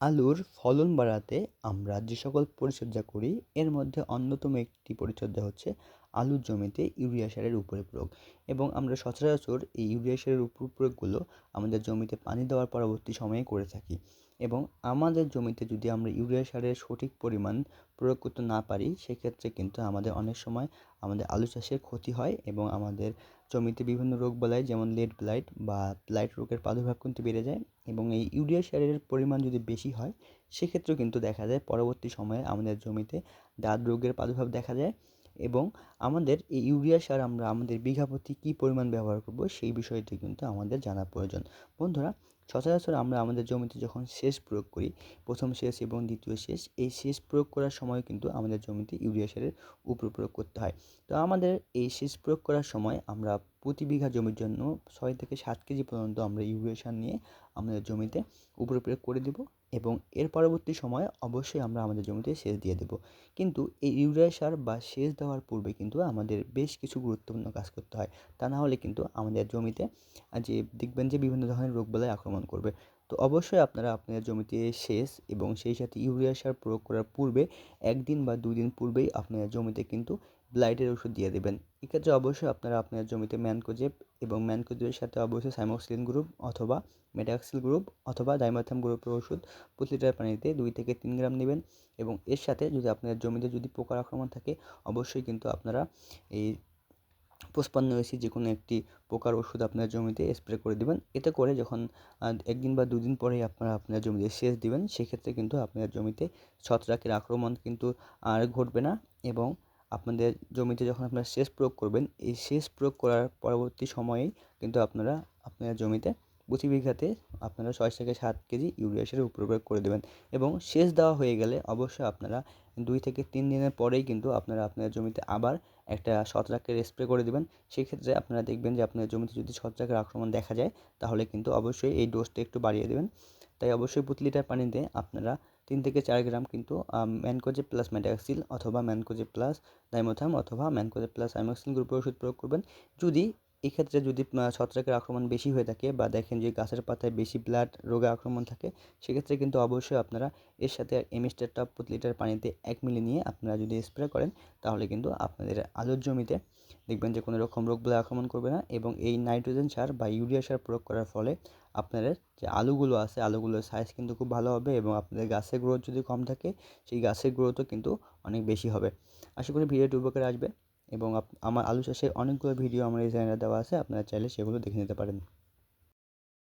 আলুর ফলন বাড়াতে আমরা যে সকল পরিচর্যা করি, এর মধ্যে অন্যতম একটি পরিচর্যা হচ্ছে আলুর জমিতে ইউরিয়া সারের উপরে প্রয়োগ এবং আমরা সচরাচর এই ইউরিয়া সারের উপর প্রয়োগগুলো আমাদের জমিতে পানি দেওয়ার পরবর্তী সময়ে করে থাকি। এবং আমাদের জমিতে যদি আমরা ইউরিয়া সারের সঠিক পরিমাণ প্রয়োগ করতে না পারি, সেক্ষেত্রে কিন্তু আমাদের অনেক সময় আমাদের আলু চাষের ক্ষতি হয় এবং আমাদের জমিতে বিভিন্ন রোগ বালাই, যেমন লেট ব্লাইট বা ব্লাইট রোগের প্রাদুর্ভাব কিন্তু বেড়ে যায় এবং এই ইউরিয়া সারের পরিমাণ যদি বেশি হয়, সেক্ষেত্রেও কিন্তু দেখা যায় পরবর্তী সময়ে আমাদের জমিতে দাঁত রোগের প্রাদুর্ভাব দেখা যায় এবং আমাদের এই ইউরিয়া সার আমরা আমাদের বিঘা প্রতি কী পরিমাণ ব্যবহার করব, সেই বিষয়টি কিন্তু আমাদের জানা প্রয়োজন। বন্ধুরা সচরাচর আমরা আমাদের জমিতে যখন সেচ প্রয়োগ করি, প্রথম শেষ এবং দ্বিতীয় শেষ এই সেচ প্রয়োগ করার সময় কিন্তু আমাদের জমিতে ইউরিয়া সারের উপর প্রয়োগ করতে হয়। তো আমাদের এই সেচ প্রয়োগ করার সময় আমরা প্রতি বিঘা জমির জন্য ছয় থেকে সাত কেজি পর্যন্ত আমরা ইউরিয়া সার নিয়ে আমাদের জমিতে উপর প্রয়োগ করে দেবো। এবং এর পরবর্তী সময়ে অবশ্যই আমরা আমাদের জমিতে সেচ দিয়ে দেবো। কিন্তু এই ইউরিয়া সার বা সেচ দেওয়ার পূর্বে কিন্তু আমাদের বেশ কিছু গুরুত্বপূর্ণ কাজ করতে হয়। তা না হলে কিন্তু আমাদের জমিতে যে, দেখবেন যে বিভিন্ন ধরনের রোগবালাই আক্রমণ করবে। তো অবশ্যই আপনারা আপনাদের জমিতে সেচ এবং সেই সাথে ইউরিয়া সার প্রয়োগ করার পূর্বে একদিন বা দুই দিন পূর্বেই আপনাদের জমিতে কিন্তু ব্লাইটের ওষুধ দিয়ে দেবেন। এক্ষেত্রে অবশ্যই আপনারা আপনার জমিতে ম্যানকোজেব এবং ম্যানকোজেবের সাথে অবশ্যই সাইমোক্সিলিন গ্রুপ অথবা মেটাক্সিল গ্রুপ অথবা ডাইমাথাম গ্রুপের ওষুধ প্রতি লিটার পানিতে দুই থেকে তিন গ্রাম নেবেন এবং এর সাথে যদি আপনার জমিতে যদি পোকার আক্রমণ থাকে, অবশ্যই কিন্তু আপনারা এই পঁচপান্ন এসি যে কোনো একটি পোকার ওষুধ আপনার জমিতে স্প্রে করে দেবেন। এতে করে যখন একদিন বা দুদিন পরেই আপনারা আপনার জমিতে সেচ দেবেন, সেক্ষেত্রে কিন্তু আপনার জমিতে ছত্রাকের আক্রমণ কিন্তু আর ঘটবে না এবং আপনাদের জমিতে যখন আপনারা সেচ প্রয়োগ করবেন, এই সেচ প্রয়োগ করার পরবর্তী সময়েই কিন্তু আপনারা আপনার জমিতে প্রতি বিঘাতে আপনারা ছয় থেকে সাত কেজি ইউরিয়া সারের উপর প্রয়োগ করে দেবেন এবং সেচ দেওয়া হয়ে গেলে অবশ্যই আপনারা দুই থেকে তিন দিনের পরেই কিন্তু আপনারা আপনার জমিতে আবার একটা ছত্রাকের স্প্রে করে দেবেন। সেক্ষেত্রে আপনারা দেখবেন যে আপনার জমিতে যদি ছত্রাকের আক্রমণ দেখা যায়, তাহলে কিন্তু অবশ্যই এই ডোজটা একটু বাড়িয়ে দেবেন। তাই অবশ্যই প্রতি লিটার পানিতে আপনারা তিন থেকে চার গ্রাম কিন্তু ম্যানকোজে প্লাস ম্যাটাক্সিল অথবা ম্যানকোজে প্লাস ডাইমোথাম অথবা ম্যানকোজে প্লাস আইমোক্সিল গ্রুপের ওষুধ প্রয়োগ করবেন। যদি এক্ষেত্রে যদি ছত্রাকের আক্রমণ বেশি হয়ে থাকে বা দেখেন যে গাছের পাতায় বেশি ব্লাড রোগে আক্রমণ থাকে, সেক্ষেত্রে কিন্তু অবশ্যই আপনারা এর সাথে এমিস্টার টপ প্রতি লিটার পানিতে এক মিলি নিয়ে আপনারা যদি স্প্রে করেন, তাহলে কিন্তু আপনাদের আলুর জমিতে দেখবেন যে কোনো রকম রোগ বলে আক্রমণ করবে না এবং এই নাইট্রোজেন সার বা ইউরিয়া সার প্রয়োগ করার ফলে আপনাদের যে আলুগুলো আছে, আলুগুলোর সাইজ কিন্তু খুব ভালো হবে এবং আপনাদের গাছের গ্রোথ যদি কম থাকে, সেই গাছের গ্রোথও কিন্তু অনেক বেশি হবে। আশা করি ভিডিওটি উপকারে আসবে। এবং আমার আলু চাষের অনেকগুলো ভিডিও আমার এই চ্যানেলে দেওয়া আছে, আপনারা চাইলে সেগুলো দেখে নিতে পারেন।